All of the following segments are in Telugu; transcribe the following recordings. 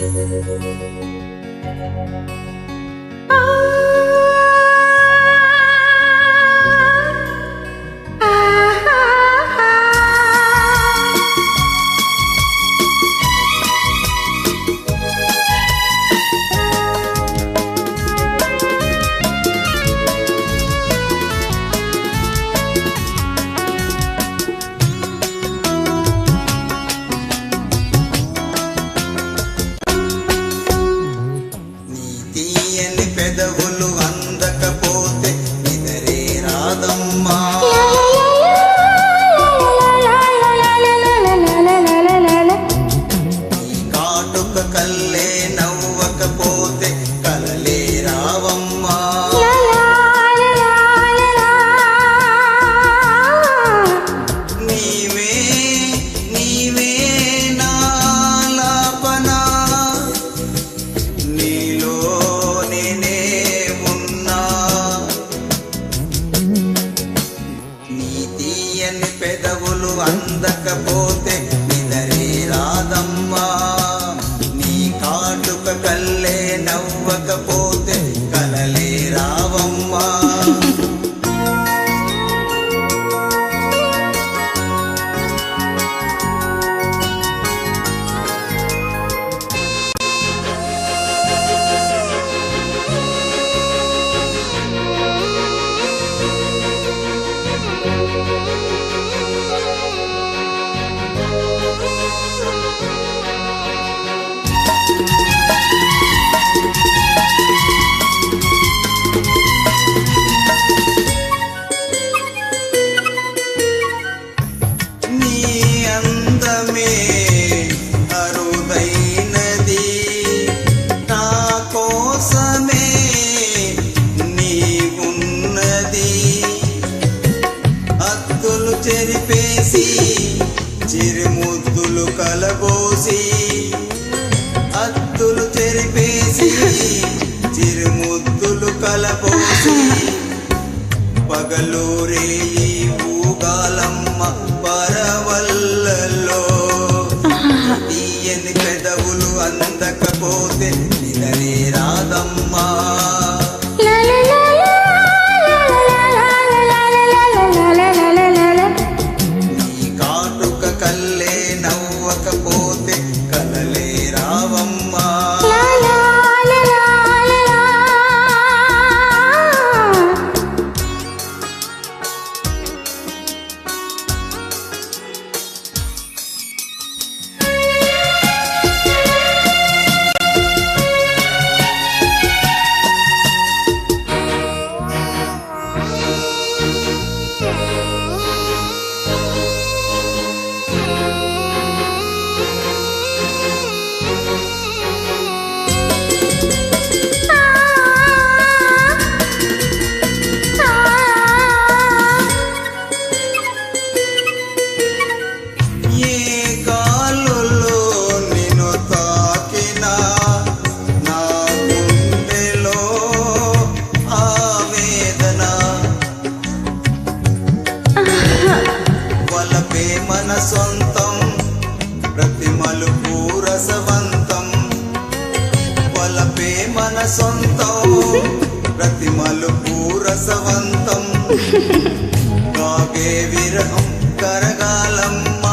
నీ నవ్వకపోతే కలలే రావమ్మా నీవే నీవే నాలాపనా నీలో నేనే ఉన్నా నీ తీయని పెదవులు అందకపోతే నిదరే రాదమ్మా చెరిపేసి చిరుముద్దులు కలబోసి అద్దులు చెరిపేసి చిరుముద్దులు కలబోసి పగలూరే ఈ ఊగాలమ్మ పరవల్లలో తీయని పెదవులు అందకపోతే నిదరే రాదమ్మా రావమ్మా ప్రతి మలుపు రసవంతం కాగే విరహం కరగాలమ్మ.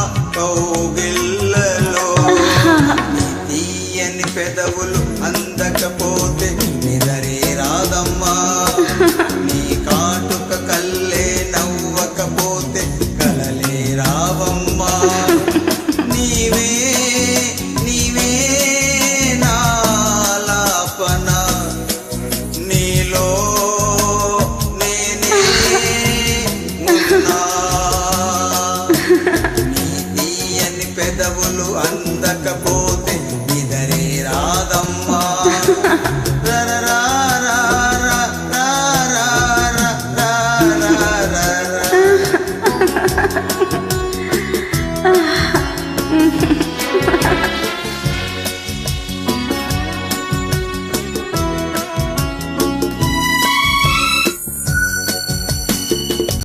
ఉన్నా నీ తీయని పెదవులు అన్న